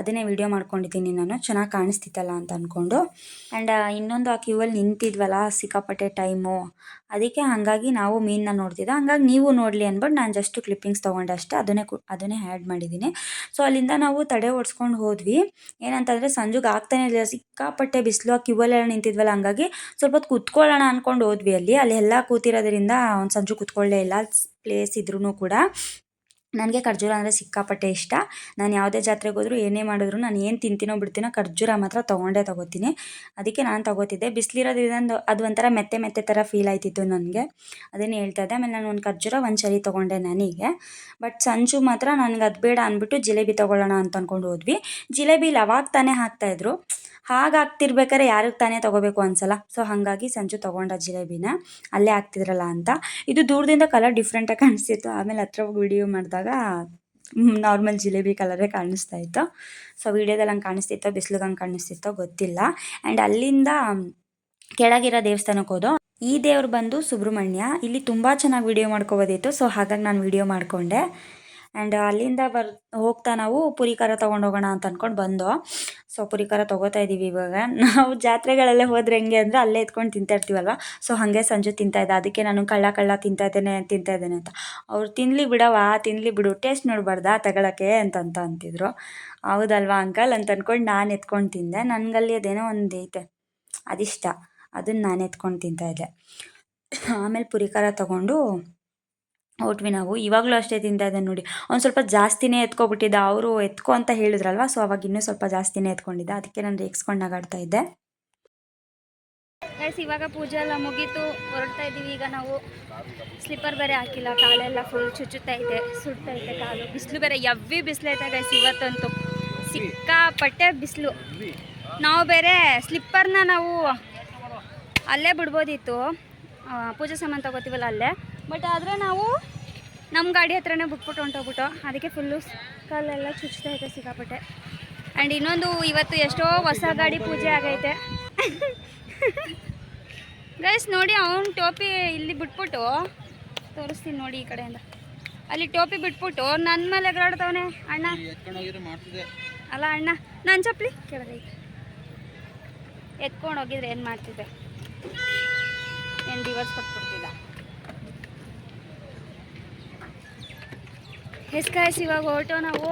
ಅದನ್ನೇ ವಿಡಿಯೋ ಮಾಡ್ಕೊಂಡಿದ್ದೀನಿ ನಾನು. ಚೆನ್ನಾಗಿ ಕಾಣಿಸ್ತಿತ್ತಲ್ಲ ಅಂತ ಅಂದ್ಕೊಂಡು ಆ್ಯಂಡ್ ಇನ್ನೊಂದು ಆ ಕ್ಯೂವಲ್ಲಿ ನಿಂತಿದ್ವಲ್ಲ ಸಿಕ್ಕಾಪಟ್ಟೆ ಟೈಮು ಅದಕ್ಕೆ ಹಾಗಾಗಿ ನಾವು ಮೀನನ್ನ ನೋಡ್ತಿದ್ದೆ. ಹಂಗಾಗಿ ನೀವು ನೋಡಲಿ ಅಂದ್ಬಿಟ್ಟು ನಾನು ಜಸ್ಟ್ ಕ್ಲಿಪ್ಪಿಂಗ್ಸ್ ತೊಗೊಂಡೆ ಅಷ್ಟೇ. ಅದನ್ನೇ ಕು, ಅದನ್ನೇ ಆ್ಯಡ್ ಮಾಡಿದ್ದೀನಿ. ಸೊ ಅಲ್ಲಿಂದ ನಾವು ತಡೆ ಓಡಿಸ್ಕೊಂಡು ಹೋದ್ವಿ. ಏನಂತಂದರೆ ಸಂಜೆಗೆ ಆಗ್ತಾನೆ ಇಲ್ಲ ಸಿಕ್ಕಾಪಟ್ಟೆ ಬಿಸಿಲು ಆ ಕ್ಯೂವಲ್ಲೆಲ್ಲ ನಿಂತಿದ್ವಲ್ಲ, ಹಂಗಾಗಿ ಸ್ವಲ್ಪ ಹೊತ್ತು ಕೂತ್ಕೊಳ್ಳೋಣ ಅಂದ್ಕೊಂಡು ಹೋದ್ವಿ ಅಲ್ಲಿ. ಅಲ್ಲಿ ಎಲ್ಲ ಕೂತಿರೋದ್ರಿಂದ ಒಂದು ಸಂಜು ಕೂತ್ಕೊಳ್ಳೇ ಇಲ್ಲ. ಪ್ಲೇಸ್ ಇದ್ರೂ ಕೂಡ. ನನಗೆ ಖರ್ಜೂರ ಅಂದರೆ ಸಿಕ್ಕಾಪಟ್ಟೆ ಇಷ್ಟ. ನಾನು ಯಾವುದೇ ಜಾತ್ರೆಗೆ ಹೋದರೂ ಏನೇ ಮಾಡಿದ್ರು ನಾನು ಏನು ತಿಂತೀನೋ ಬಿಡ್ತೀನೋ ಖರ್ಜೂರ ಮಾತ್ರ ತೊಗೊಂಡೇ ತೊಗೋತೀನಿ. ಅದಕ್ಕೆ ನಾನು ತೊಗೋತಿದ್ದೆ. ಬಿಸಿಲಿರೋದ್ರಿಂದ ಅದು ಒಂಥರ ಮೆತ್ತೆ ಮೆತ್ತೆ ಥರ ಫೀಲ್ ಆಯ್ತಿತ್ತು ನನಗೆ. ಅದನ್ನೇ ಹೇಳ್ತಾ ಇದ್ದೆ. ಆಮೇಲೆ ನಾನು ಒಂದು ಖರ್ಜೂರ, ಒಂದು ಸರಿ ತೊಗೊಂಡೆ ನನಗೆ. ಬಟ್ ಸಂಜು ಮಾತ್ರ ನನಗೆ ಅದು ಬೇಡ ಅಂದ್ಬಿಟ್ಟು ಜಿಲೇಬಿ ತೊಗೊಳ್ಳೋಣ ಅಂತ ಅಂದ್ಕೊಂಡು ಹೋದ್ವಿ. ಜಿಲೇಬಿ ಅವಾಗ ತಾನೇ ಹಾಕ್ತಾಯಿದ್ರು ಹಾಗೆ ಆಗ್ತಿರ್ಬೇಕಾದ್ರೆ ಯಾರಿಗೆ ತಾನೇ ತೊಗೋಬೇಕು ಅನ್ಸಲ್ಲ? ಸೊ ಹಾಗಾಗಿ ಸಂಜು ತೊಗೊಂಡ ಜಿಲೇಬಿನ ಅಲ್ಲೇ ಹಾಕ್ತಿದ್ರಲ್ಲ ಅಂತ. ಇದು ದೂರದಿಂದ ಕಲರ್ ಡಿಫ್ರೆಂಟಾಗಿ ಕಾಣಿಸ್ತಿತ್ತು. ಆಮೇಲೆ ಹತ್ರ ಹೋಗಿ ವಿಡಿಯೋ ಮಾಡಿದಾಗ ನಾರ್ಮಲ್ ಜಿಲೇಬಿ ಕಲರೇ ಕಾಣಿಸ್ತಾ ಇತ್ತು. ಸೊ ವಿಡಿಯೋದಲ್ಲಿ ಹಂಗೆ ಕಾಣಿಸ್ತಿತ್ತೋ, ಬಿಸಿಲಿಗೆ ಹಂಗೆ ಕಾಣಿಸ್ತಿತ್ತೋ ಗೊತ್ತಿಲ್ಲ. ಆ್ಯಂಡ್ ಅಲ್ಲಿಂದ ಕೆಳಗಿರೋ ದೇವಸ್ಥಾನಕ್ಕೆ ಹೋದೋ, ಈ ದೇವ್ರು ಬಂದು ಸುಬ್ರಹ್ಮಣ್ಯ. ಇಲ್ಲಿ ತುಂಬ ಚೆನ್ನಾಗಿ ವಿಡಿಯೋ ಮಾಡ್ಕೋಬೋದಿತ್ತು. ಸೊ ಹಾಗಾಗಿ ನಾನು ವಿಡಿಯೋ ಮಾಡಿಕೊಂಡೆ. ಆ್ಯಂಡ್ ಅಲ್ಲಿಂದ ಬರ್, ಹೋಗ್ತಾ ನಾವು ಪುರಿ ಖಾರ ತೊಗೊಂಡು ಹೋಗೋಣ ಅಂತ ಅಂದ್ಕೊಂಡು ಬಂದೋ. ಸೊ ಪುರಿ ಖಾರ ತೊಗೋತಾ ಇದ್ದೀವಿ ಇವಾಗ. *laughs* ನಾವು ಜಾತ್ರೆಗಳಲ್ಲೇ ಹೋದ್ರೆ ಹೆಂಗೆ ಅಂದರೆ ಅಲ್ಲೇ ಎತ್ಕೊಂಡು ತಿಂತಾ ಇರ್ತೀವಲ್ವ? ಸೊ ಹಾಗೆ ಸಂಜೆ ತಿಂತಾ ಇದ್ದೆ. ಅದಕ್ಕೆ ನಾನು ಕಳ್ಳ ಕಳ್ಳ ತಿಂತಾ ಇದ್ದೇನೆ ತಿಂತಾ ಇದ್ದೇನೆ ಅಂತ. ಅವ್ರು ತಿನ್ನಲಿ ಬಿಡವಾ ತಿನ್ನಲಿ ಬಿಡು, ಟೇಸ್ಟ್ ನೋಡಬಾರ್ದಾ ತಗೊಳಕ್ಕೆ ಅಂತಂತ ಅಂತಿದ್ರು. ಹೌದಲ್ವಾ ಅಂಕಲ್? ಅಂತ ಅಂದ್ಕೊಂಡು ನಾನು ಎತ್ಕೊಂಡು ತಿಂದೆ. ನನಗಲ್ಲಿ ಅದೇನೋ ಒಂದು ಐತೆ. ಅದಿಷ್ಟ. ಅದನ್ನು ನಾನು ಎತ್ಕೊಂಡು ತಿಂತಾ ಇದ್ದೆ. ಆಮೇಲೆ ಪುರಿ ಖಾರ ತೊಗೊಂಡು ಹೊಟ್ವಿ ನಾವು. ಇವಾಗಲೂ ಅಷ್ಟೇ ತಿಂತಾ ಇದ್ದೆ ನೋಡಿ. ಒಂದು ಸ್ವಲ್ಪ ಜಾಸ್ತಿನೇ ಎತ್ಕೊಬಿಟ್ಟಿದ್ದ. ಅವರು ಎತ್ಕೊ ಅಂತ ಹೇಳಿದ್ರಲ್ವಾ? ಸೊ ಅವಾಗ ಇನ್ನೂ ಸ್ವಲ್ಪ ಜಾಸ್ತಿನೇ ಎತ್ಕೊಂಡಿದ್ದ. ಅದಕ್ಕೆ ನಾನು ರೇಗಿಸ್ಕೊಂಡು ನಗಾಡ್ತಾ ಇದ್ದೆ. ಗೈಸ್ ಇವಾಗ ಪೂಜೆ ಎಲ್ಲ ಮುಗೀತು. ಹೊರಡ್ತಾ ಇದ್ದೀವಿ. ಈಗ ನಾವು ಸ್ಲಿಪ್ಪರ್ ಬೇರೆ ಹಾಕಿಲ್ಲ. ಕಾಲೆಲ್ಲ ಫುಲ್ ಚುಚ್ಚುತ್ತಾ ಇದೆ. ಸುಡ್ತಾ ಇದೆ ಕಾಲು. ಬಿಸಿಲು ಬೇರೆ ಯವ್ವಿ ಬಿಸಿಲೈತೆ ಗೈಸ್ ಇವತ್ತಂತೂ. ಸಿಕ್ಕಾಪಟ್ಟೆ ಬಿಸಿಲು. ನಾವು ಬೇರೆ ಸ್ಲಿಪ್ಪರ್ನ ನಾವು ಅಲ್ಲೇ ಬಿಡ್ಬೋದಿತ್ತು. ಪೂಜೆ ಸಾಮಾನು ತಗೋತೀವಲ್ಲ ಅಲ್ಲೇ? ಬಟ್ ಆದರೆ ನಾವು ನಮ್ಮ ಗಾಡಿ ಹತ್ರನೇ ಬಿಟ್ಬಿಟ್ಟು ಹೊಂಟೋಗ್ಬಿಟ್ಟು ಅದಕ್ಕೆ ಫುಲ್ಲು ಕಾಲೆಲ್ಲ ಚುಚ್ತಾ ಇದೆ ಸಿಕ್ಕಾಪಟ್ಟೆ. ಆ್ಯಂಡ್ ಇನ್ನೊಂದು ಇವತ್ತು ಎಷ್ಟೋ ಹೊಸ ಗಾಡಿ ಪೂಜೆ ಆಗೈತೆ. ಗೈಸ್ ನೋಡಿ ಅವ್ನು ಟೋಪಿ ಇಲ್ಲಿ ಬಿಟ್ಬಿಟ್ಟು ತೋರಿಸ್ತೀನಿ ನೋಡಿ ಈ ಕಡೆಯಿಂದ. ಅಲ್ಲಿ ಟೋಪಿ ಬಿಟ್ಬಿಟ್ಟು ನನ್ನ ಮೇಲೆ ಎಗರಾಡ್ತವನೆ ಅಣ್ಣ. ಅಲ್ಲ ಅಣ್ಣ ನನ್ನ ಚಪ್ಪಲಿ? ಕೇಳಿದೆ ಎತ್ಕೊಂಡು ಹೋಗಿದ್ರೆ ಏನು ಮಾಡ್ತಿದ್ದೆ? ಏನು ಡಿವರ್ಸ್ ಕೊಟ್ಬಿಡ್ತಿದ್ದ ಹೆಸ್ಕಾಯ್ಸ್ ಇವಾಗ ಹೊರಟೋ ನಾವು.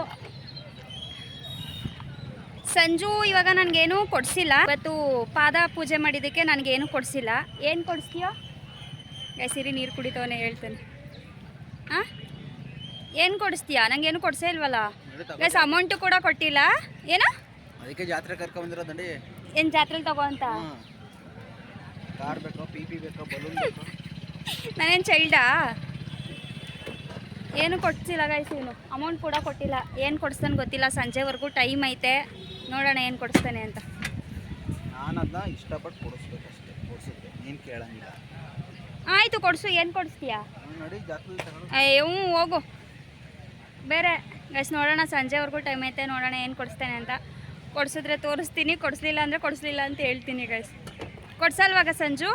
ಸಂಜು ಇವಾಗ ನನಗೇನು ಕೊಡಿಸಿಲ್ಲ. ಇವತ್ತು ಪಾದ ಪೂಜೆ ಮಾಡಿದ್ದಕ್ಕೆ ನನಗೇನು ಕೊಡಿಸಿಲ್ಲ. ಏನು ಕೊಡಿಸ್ತೀಯೋ? ಸಿರಿ ನೀರು ಕುಡಿತವನೇ ಹೇಳ್ತಾನೆ. ಹಾಂ ಏನು ಕೊಡಿಸ್ತೀಯಾ? ನನಗೇನು ಕೊಡಿಸೇ ಇಲ್ವಲ್ಲ? ಗೈಸ್ ಅಮೌಂಟು ಕೂಡ ಕೊಟ್ಟಿಲ್ಲ. ಏನು? ಅದಕ್ಕೆ ಜಾತ್ರೆ ಕರ್ಕೊಂಡ್ ಬಂದಿರೋದಂಡಿ ಏನು ಜಾತ್ರೆಲಿ ತಗೋ ಅಂತ? ಕಾರ್ ಬೇಕೋ ಪಿ ಪಿ ಬೇಕೋ ಬಲೂನ್ ಬೇಕೋ? ನಾನೇನು ಚೈಲ್ಡಾ ಏನು ಕೊಡ್ಸಿಲ್ಲ ಗಾಯ್ಸ್ ಇವನು. ಅಮೌಂಟ್ ಕೂಡ ಕೊಟ್ಟಿಲ್ಲ. ಏನು ಕೊಡಿಸ್ತಾನೆ ಗೊತ್ತಿಲ್ಲ. ಸಂಜೆವರೆಗೂ ಟೈಮ್ ಐತೆ. ನೋಡೋಣ ಏನು ಕೊಡಿಸ್ತಾನೆ ಅಂತ. ನಾನು ಅದನ್ನ ಇಷ್ಟಪಟ್ಟು ಕೊಡಿಸಿದ್ರೆ ಏನು ಕೇಳಂಗಿಲ್ಲ. ಆಯಿತು ಕೊಡಿಸು. ಏನು ಕೊಡಿಸ್ತೀಯಾ? ನೋಡಿ ಜಾತ್ರೆ ತಗೊಂಡು ಅಯ್ಯೋ ಹ್ಞೂ ಹೋಗು. ಬೇರೆ ಗೈಸ್ ನೋಡೋಣ. ಸಂಜೆವರೆಗೂ ಟೈಮ್ ಐತೆ. ನೋಡೋಣ ಏನು ಕೊಡಿಸ್ತಾನೆ ಅಂತ. ಕೊಡಿಸಿದ್ರೆ ತೋರಿಸ್ತೀನಿ. ಕೊಡಿಸ್ಲಿಲ್ಲ ಅಂದರೆ ಕೊಡಿಸ್ಲಿಲ್ಲ ಅಂತ ಹೇಳ್ತೀನಿ ಗೈಸ್ ಕೊಡ್ಸಲ್ವಾಗ ಸಂಜು?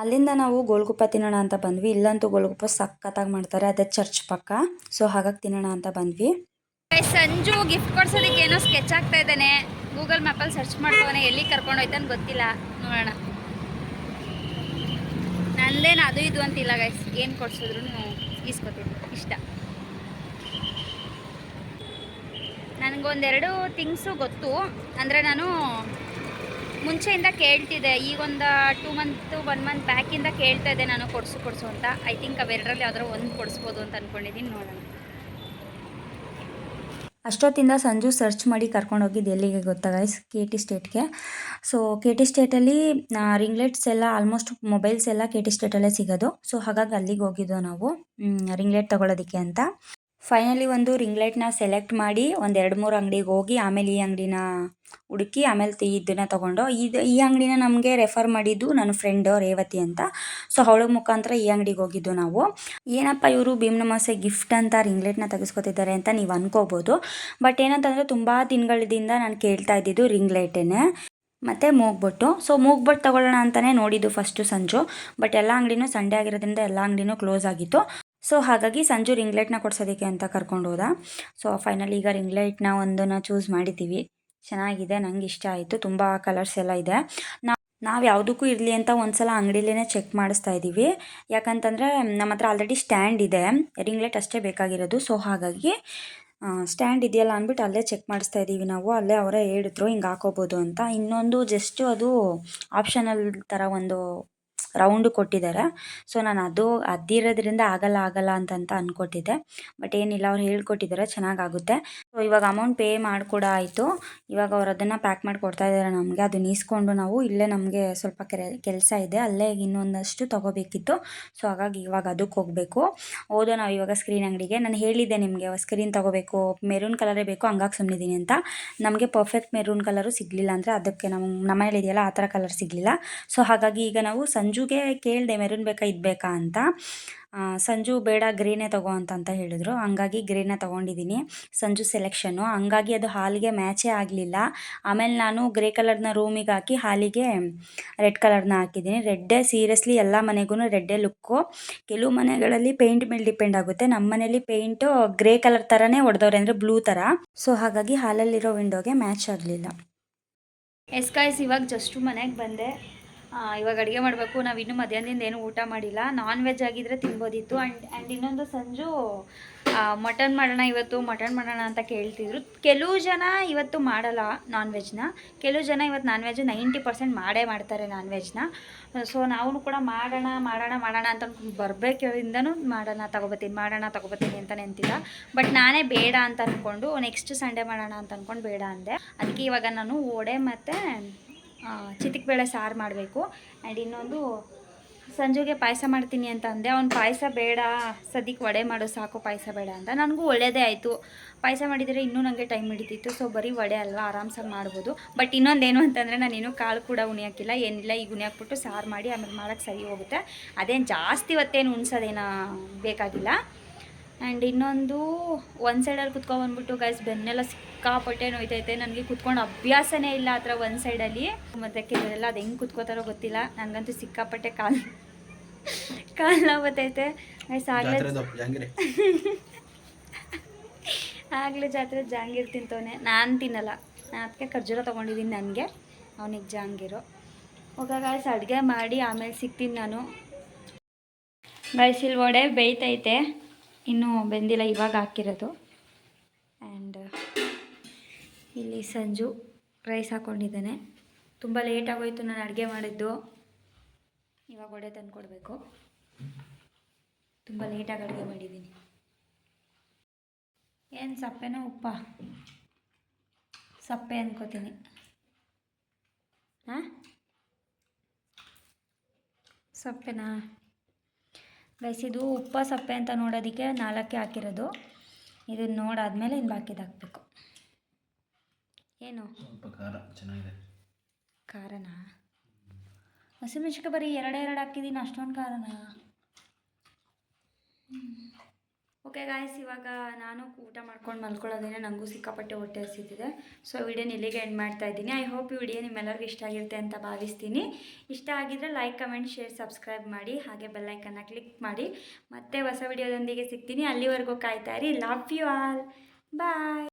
ಅಲ್ಲಿಂದ ನಾವು ಗೋಲ್ಗುಪ್ಪ ತಿನ್ನೋಣ ಅಂತ ಬಂದ್ವಿ. ಇಲ್ಲಂತೂ ಗೋಲ್ಗುಪ್ಪ ಸಖತ್ತಾಗಿ ಮಾಡ್ತಾರೆ. ಅದೇ ಚರ್ಚ್ ಪಕ್ಕ. ಸೊ ಹಾಗಾಗಿ ತಿನ್ನೋಣ ಅಂತ ಬಂದ್ವಿ. ಸಂಜು ಗಿಫ್ಟ್ ಕೊಡ್ಸೋದಕ್ಕೆ ಏನೋ ಸ್ಕೆಚ್ ಆಗ್ತಾ ಇದ್ದಾನೆ. ಗೂಗಲ್ ಮ್ಯಾಪಲ್ಲಿ ಸರ್ಚ್ ಮಾಡ್ಕೋನೆ ಎಲ್ಲಿ ಕರ್ಕೊಂಡು ಹೋಯ್ತಾನೆ ಗೊತ್ತಿಲ್ಲ. ನೋಡೋಣ. ನಂದೇನು ಅದು ಇದು ಅಂತಿಲ್ಲ ಗೈಸ್ ಏನು ಕೊಡ್ಸಿದ್ರು ಇಸ್ಕೊತೀನಿ ಇಷ್ಟ. ನನಗೊಂದೆರಡು ಥಿಂಗ್ಸು ಗೊತ್ತು. ಅಂದರೆ ನಾನು ಮುಂಚೆಯಿಂದ ಕೇಳ್ತಿದ್ದೆ ಈಗೊಂದು ಟೂ ಮಂತ್ ಒನ್ ಮಂತ್ ಬ್ಯಾಕಿಂದ ಕೇಳ್ತಾ ಇದ್ದೆ ನಾನು ಕೊಡಿಸು ಕೊಡಿಸು ಅಂತ. ಐ ಥಿಂಕ್ ಅವೆರಡರಲ್ಲಿ ಯಾವ್ದಾರು ಒಂದು ಕೊಡಿಸ್ಬೋದು ಅಂತ ಅಂದ್ಕೊಂಡಿದ್ದೀನಿ ನೋಡೋಣ. ಅಷ್ಟೊತ್ತಿಂದ ಸಂಜು ಸರ್ಚ್ ಮಾಡಿ ಕರ್ಕೊಂಡು ಹೋಗಿದ್ದು ಎಲ್ಲಿಗೆ ಗೊತ್ತಾಗೈಸ್ ಕೆ ಟಿ ಸ್ಟೇಟ್ಗೆ ಸೊ ಕೆ ಟಿ ಸ್ಟೇಟಲ್ಲಿ ರಿಂಗ್ಲೆಟ್ಸ್ ಎಲ್ಲ ಆಲ್ಮೋಸ್ಟ್ ಮೊಬೈಲ್ಸ್ ಎಲ್ಲ ಕೆ ಟಿ ಸ್ಟೇಟಲ್ಲೇ ಸಿಗೋದು. ಸೊ ಹಾಗಾಗಿ ಅಲ್ಲಿಗೆ ಹೋಗಿದ್ದು ನಾವು. ರಿಂಗ್ಲೆಟ್ ತೊಗೊಳೋದಕ್ಕೆ ಅಂತ. ಫೈನಲಿ ಒಂದು ರಿಂಗ್ ಲೈಟ್ನ ಸೆಲೆಕ್ಟ್ ಮಾಡಿ ಒಂದು ಎರಡು ಮೂರು ಅಂಗಡಿಗೆ ಹೋಗಿ, ಆಮೇಲೆ ಈ ಅಂಗಡಿನ ಹುಡುಕಿ, ಆಮೇಲೆ ಇದನ್ನ ತೊಗೊಂಡು, ಇದು ಈ ಅಂಗಡಿನ ನಮಗೆ ರೆಫರ್ ಮಾಡಿದ್ದು ನನ್ನ ಫ್ರೆಂಡು ರೇವತಿ ಅಂತ. ಸೊ ಅವಳ ಮುಖಾಂತರ ಈ ಅಂಗಡಿಗೆ ಹೋಗಿದ್ದು ನಾವು. ಏನಪ್ಪ ಇವರು ಭೀಮ್ನಮಾಸೆ ಗಿಫ್ಟ್ ಅಂತ ರಿಂಗ್ಲೈಟ್ನ ತೆಗೆಸ್ಕೊತಿದ್ದಾರೆ ಅಂತ ನೀವು ಅನ್ಕೋಬೋದು. ಬಟ್ ಏನಂತಂದರೆ ತುಂಬ ದಿನಗಳಿಂದ ನಾನು ಕೇಳ್ತಾ ಇದ್ದಿದ್ದು ರಿಂಗ್ಲೈಟೇನೆ ಮತ್ತು ಮೂಗ್ಬಿಟ್ಟು. ಸೊ ಮೂಗ್ಬೊಟ್ಟು ತೊಗೊಳ್ಳೋಣ ಅಂತಲೇ ನೋಡಿದ್ದು ಫಸ್ಟು ಸಂಜು. ಬಟ್ ಎಲ್ಲ ಅಂಗಡಿನೂ ಸಂಡೇ ಆಗಿರೋದ್ರಿಂದ ಎಲ್ಲ ಅಂಗಡಿನೂ ಕ್ಲೋಸ್ ಆಗಿತ್ತು. ಸೊ ಹಾಗಾಗಿ ಸಂಜು ರಿಂಗ್ಲೈಟ್ನ ಕೊಡ್ಸೋದಕ್ಕೆ ಅಂತ ಕರ್ಕೊಂಡು ಹೋದ. ಸೊ ಫೈನಲಿ ಈಗ ರಿಂಗ್ಲೈಟ್ನ ಒಂದನ್ನು ಚೂಸ್ ಮಾಡಿದ್ದೀವಿ. ಚೆನ್ನಾಗಿದೆ, ನಂಗೆ ಇಷ್ಟ ಆಯಿತು, ತುಂಬ ಕಲರ್ಸ್ ಎಲ್ಲ ಇದೆ. ನಾವು ನಾವು ಯಾವುದಕ್ಕೂ ಇರಲಿ ಅಂತ ಒಂದ್ಸಲ ಅಂಗಡಿಲೇ ಚೆಕ್ ಮಾಡಿಸ್ತಾ ಇದ್ದೀವಿ. ಯಾಕಂತಂದರೆ, ನಮ್ಮ ಹತ್ರ ಆಲ್ರೆಡಿ ಸ್ಟ್ಯಾಂಡ್ ಇದೆ. ರಿಂಗ್ಲೈಟ್ ಅಷ್ಟೇ ಬೇಕಾಗಿರೋದು. ಸೊ ಹಾಗಾಗಿ ಸ್ಟ್ಯಾಂಡ್ ಇದೆಯಲ್ಲ ಅಂದ್ಬಿಟ್ಟು ಅಲ್ಲೇ ಚೆಕ್ ಮಾಡಿಸ್ತಾ ಇದ್ದೀವಿ ನಾವು. ಅಲ್ಲೇ ಅವರೇ ಹೇಳಿದ್ರು, ಹಿಂಗೆ ಹಾಕೋಬೋದು ಅಂತ. ಇನ್ನೊಂದು ಜಸ್ಟ್ ಅದು ಆಪ್ಷನಲ್ ಥರ ಒಂದು ರೌಂಡು ಕೊಟ್ಟಿದ್ದಾರೆ ಸೊ ನಾನು ಅದು, ಅದಿರೋದ್ರಿಂದ ಆಗಲ್ಲ ಆಗಲ್ಲ ಅಂತಂತ ಅಂದ್ಕೊಟ್ಟಿದ್ದೆ ಬಟ್ ಏನಿಲ್ಲ, ಅವ್ರು ಹೇಳ್ಕೊಟ್ಟಿದ್ದಾರೆ ಚೆನ್ನಾಗಾಗುತ್ತೆ. ಸೊ ಇವಾಗ ಅಮೌಂಟ್ ಪೇ ಮಾಡಿಕೊಡ ಆಯಿತು. ಇವಾಗ ಅವ್ರು ಅದನ್ನು ಪ್ಯಾಕ್ ಮಾಡಿ ಕೊಡ್ತಾ ಇದ್ದಾರೆ ನಮಗೆ. ಅದನ್ನ ಇಸ್ಕೊಂಡು ನಾವು ಇಲ್ಲೇ ನಮಗೆ ಸ್ವಲ್ಪ ಕೆಲಸ ಇದೆ. ಅಲ್ಲೇ ಇನ್ನೊಂದಷ್ಟು ತೊಗೋಬೇಕಿತ್ತು. ಸೊ ಹಾಗಾಗಿ ಇವಾಗ ಅದಕ್ಕೆ ಹೋಗಬೇಕು. ಹೋದೋ ನಾವು ಇವಾಗ ಸ್ಕ್ರೀನ್ ಅಂಗಡಿಗೆ. ನಾನು ಹೇಳಿದ್ದೆ ನಿಮಗೆ ಸ್ಕ್ರೀನ್ ತೊಗೋಬೇಕು. ಮೆರೂನ್ ಕಲರೇ ಬೇಕು, ಹಂಗಾಗಿ ಸುಮ್ಮನಿದ್ದೀನಿ ಅಂತ. ನಮಗೆ ಪರ್ಫೆಕ್ಟ್ ಮೆರೂನ್ ಕಲರು ಸಿಗಲಿಲ್ಲ ಅಂದರೆ ಅದಕ್ಕೆ ನಮ್ಮ ನಮ್ಮ ಇದೆಯಲ್ಲ, ಆ ಥರ ಕಲರ್ ಸಿಗಲಿಲ್ಲ. ಸೊ ಹಾಗಾಗಿ ಈಗ ನಾವು ಸಂಜುಗೆ ಕೇಳಿದೆ ಮೆರೂನ್ ಬೇಕಾ, ಇದು ಬೇಕಾ ಅಂತ. ಸಂಜು ಬೇಡ, ಗ್ರೇನೇ ತಗೋ ಅಂತ ಅಂತ ಹೇಳಿದ್ರು. ಹಂಗಾಗಿ ಗ್ರೇನ ತೊಗೊಂಡಿದ್ದೀನಿ ಸಂಜು ಸೆಲೆಕ್ಷನ್ನು ಹಂಗಾಗಿ ಅದು ಹಾಲಿಗೆ ಮ್ಯಾಚೇ ಆಗಲಿಲ್ಲ. ಆಮೇಲೆ ನಾನು ಗ್ರೇ ಕಲರ್ನ ರೂಮಿಗೆ ಹಾಕಿ ಹಾಲಿಗೆ ರೆಡ್ ಕಲರ್ನ ಹಾಕಿದ್ದೀನಿ ರೆಡ್ಡೇ ಸೀರಿಯಸ್ಲಿ ಎಲ್ಲ ಮನೆಗೂ ರೆಡ್ಡೇ ಲುಕ್ಕು. ಕೆಲವು ಮನೆಗಳಲ್ಲಿ ಪೇಂಟ್ ಮೇಲೆ ಡಿಪೆಂಡ್ ಆಗುತ್ತೆ. ನಮ್ಮ ಮನೇಲಿ ಪೇಂಟು ಗ್ರೇ ಕಲರ್ ಥರನೇ ಹೊಡೆದವ್ರೆ ಅಂದರೆ ಬ್ಲೂ ಥರ ಸೊ, ಹಾಗಾಗಿ ಹಾಲಲ್ಲಿರೋ ವಿಂಡೋಗೆ ಮ್ಯಾಚ್ ಆಗಲಿಲ್ಲ. ಎಸ್ ಕಾಯ್ಸ್ ಇವಾಗ ಜಸ್ಟು ಮನೆಗೆ ಬಂದೆ. ಇವಾಗ ಅಡುಗೆ ಮಾಡಬೇಕು. ನಾವು ಇನ್ನೂ ಮಧ್ಯಾಹ್ನದಿಂದ ಏನು ಊಟ ಮಾಡಿಲ್ಲ. ನಾನ್ ವೆಜ್ ಆಗಿದ್ರೆ ತಿನ್ಬೋದಿತ್ತು. ಆ್ಯಂಡ್ ಆ್ಯಂಡ್ ಇನ್ನೊಂದು ಸಂಜು ಮಟನ್ ಮಾಡೋಣ ಇವತ್ತು ಮಟನ್ ಮಾಡೋಣ ಅಂತ ಕೇಳ್ತಿದ್ರು. ಕೆಲವು ಜನ ಇವತ್ತು ಮಾಡಲ್ಲ ನಾನ್ ವೆಜ್ನ ಕೆಲವು ಜನ ಇವತ್ತು ನಾನ್ ವೆಜ್ ನೈಂಟಿ ಪರ್ಸೆಂಟ್ ಮಾಡೇ ಮಾಡ್ತಾರೆ ನಾನ್ ವೆಜ್ನ ಸೊ ನಾವು ಕೂಡ ಮಾಡೋಣ ಮಾಡೋಣ ಮಾಡೋಣ ಅಂತ ಬರಬೇಕಿಂದನೂ ಮಾಡೋಣ, ತಗೋಬತ್ತೀನಿ ಮಾಡೋಣ, ತಗೋಬತ್ತೀನಿ ಅಂತ ನೆಂತಿಲ್ಲ ಬಟ್ ನಾನೇ ಬೇಡ ಅಂತ ಅಂದ್ಕೊಂಡು ನೆಕ್ಸ್ಟ್ ಸಂಡೇ ಮಾಡೋಣ ಅಂತ ಅಂದ್ಕೊಂಡು ಬೇಡ ಅಂದೆ. ಅದಕ್ಕೆ ಇವಾಗ ನಾನು ಓಡೆ ಮತ್ತು ಚಿತಿಕ್ ಬೇಳೆ ಸಾರು ಮಾಡಬೇಕು. ಆ್ಯಂಡ್ ಇನ್ನೊಂದು, ಸಂಜೆಗೆ ಪಾಯಸ ಮಾಡ್ತೀನಿ ಅಂತ ಅಂದೆ. ಅವ್ನು ಪಾಯಸ ಬೇಡ, ಸದ್ಯಕ್ಕೆ ವಡೆ ಮಾಡೋ ಸಾಕು, ಪಾಯಸ ಬೇಡ ಅಂತ. ನನಗೂ ಒಳ್ಳೆಯದೇ ಆಯಿತು. ಪಾಯಸ ಮಾಡಿದರೆ ಇನ್ನೂ ನನಗೆ ಟೈಮ್ ಹಿಡಿತಿತ್ತು ಸೊ ಬರೀ ವಡೆ ಅಲ್ವಾ, ಆರಾಮ್ಸಾಗಿ ಮಾಡ್ಬೋದು. ಬಟ್ ಇನ್ನೊಂದೇನು ಅಂತಂದರೆ ನಾನು ಇನ್ನೂ ಕಾಳು ಕೂಡ ಉಣಿಯಾಕಿಲ್ಲ. ಏನಿಲ್ಲ, ಈಗ ಉಣಿಯಾಕ್ಬಿಟ್ಟು ಸಾರು ಮಾಡಿ ಆಮೇಲೆ ಮಾಡೋಕ್ಕೆ ಸರಿ ಹೋಗುತ್ತೆ. ಅದೇನು ಜಾಸ್ತಿ ಹೊತ್ತೇನು ಉಣ್ಸೋದೇನು, ಬೇಕಾಗಿಲ್ಲ. ಆ್ಯಂಡ್ ಇನ್ನೊಂದು ಒಂದು ಸೈಡಲ್ಲಿ ಕುತ್ಕೊಂಡ್ಬಂದ್ಬಿಟ್ಟು ಗೈಸ್ ಬೆನ್ನೆಲ್ಲ ಸಿಕ್ಕಾಪಟ್ಟೆ ನೋಯ್ತೈತೆ. ನನಗೆ ಕುತ್ಕೊಂಡು ಅಭ್ಯಾಸನೇ ಇಲ್ಲ ಆ ಥರ ಒಂದು ಸೈಡಲ್ಲಿ ಮತ್ತು ಕೆಲವರೆಲ್ಲ ಅದು ಹೆಂಗೆ ಕುತ್ಕೋತಾರೋ ಗೊತ್ತಿಲ್ಲ. ನನಗಂತೂ ಸಿಕ್ಕಾಪಟ್ಟೆ ಕಾಲು ಕಾಲು ನೋವು ಬತ್ತೈತೆ ಗೈಸ್ ಆಗಲೇ ಆಗಲೇ ಜಾತ್ರೆ ಜಾಂಗೀರ್ ತಿಂತವನೆ. ನಾನು ತಿನ್ನಲ್ಲ. ನಾನು ಅದಕ್ಕೆ ಖರ್ಜೂರ ತೊಗೊಂಡಿದ್ದೀನಿ ನನಗೆ. ಅವನಿಗೆ ಜಾಂಗೀರು. ಹೋಗೋ ಗಾಯ್ಸ್ ಅಡುಗೆ ಮಾಡಿ ಆಮೇಲೆ ಸಿಗ್ತೀನಿ ನಾನು. ಗಾಯ್ಸ್ ಇಲ್ಲಿ ವಡೆ ಬೇಯ್ತೈತೆ. ಇನ್ನೂ ಬೆಂದಿಲ್ಲ, ಇವಾಗ ಹಾಕಿರೋದು. ಆ್ಯಂಡ್ ಇಲ್ಲಿ ಸಂಜು ರೈಸ್ ಹಾಕ್ಕೊಂಡಿದ್ದಾನೆ ತುಂಬ ಲೇಟ್ ಆಗೋಯ್ತು, ನಾನು ಅಡುಗೆ ಮಾಡಿದ್ದು. ಇವಾಗ ಒಡೆ ತಂದು ಕೊಡಬೇಕು ತುಂಬ ಲೇಟಾಗಿ ಅಡುಗೆ ಮಾಡಿದ್ದೀನಿ. ಏನು ಸಪ್ಪೆನೋ ಉಪ್ಪ? ಸಪ್ಪೆ ಅನ್ಕೋತೀನಿ. ಹಾಂ? ಸಪ್ಪೆನಾ? ಇದು ಉಪ್ಪ ಸಪ್ಪೆ ಅಂತ ನೋಡೋದಕ್ಕೆ ನಾಲ್ಕೇ ಹಾಕಿರೋದು. ಇದನ್ನು ನೋಡಾದಮೇಲೆ ಇನ್ನು ಬಾಕಿದು ಹಾಕಬೇಕು. ಏನು? ಖಾರ ಚೆನ್ನಾಗಿದೆ. ಖಾರನ? ಹಸಿಮೆಣ್ಸಿಕಾಯಿ ಬರೀ ಎರಡೇ ಎರಡು ಹಾಕಿದ್ದೀನಿ ಅಷ್ಟೊಂದು ಖಾರನ? ಓಕೆ ಗಾಯ್ಸ್ ಇವಾಗ ನಾನು ಊಟ ಮಾಡ್ಕೊಂಡು ಮಲ್ಕೊಳ್ಳೋದೇನೆ ನನಗೂ ಸಿಕ್ಕಾಪಟ್ಟೆ ಹೊಟ್ಟೆ ಹಸಿತಿದೆ. ಸೊ ವಿಡಿಯೋನ ಇಲ್ಲಿಗೆ ಎಂಡ್ ಮಾಡ್ತಾ ಇದ್ದೀನಿ. ಐ ಹೋಪ್ ಈ ವಿಡಿಯೋ ನಿಮ್ಮೆಲ್ಲರಿಗೂ ಇಷ್ಟ ಆಗಿರುತ್ತೆ ಅಂತ ಭಾವಿಸ್ತೀನಿ. ಇಷ್ಟ ಆಗಿದ್ದರೆ ಲೈಕ್ ಕಮೆಂಟ್ ಶೇರ್ ಸಬ್ಸ್ಕ್ರೈಬ್ ಮಾಡಿ. ಹಾಗೆ ಬೆಲ್ಲೈಕನ್ನ ಕ್ಲಿಕ್ ಮಾಡಿ. ಮತ್ತೆ ಹೊಸ ವಿಡಿಯೋದೊಂದಿಗೆ ಸಿಗ್ತೀನಿ. ಅಲ್ಲಿವರೆಗೂ ಕಾಯ್ತಾ ಇರಿ. Love you all bye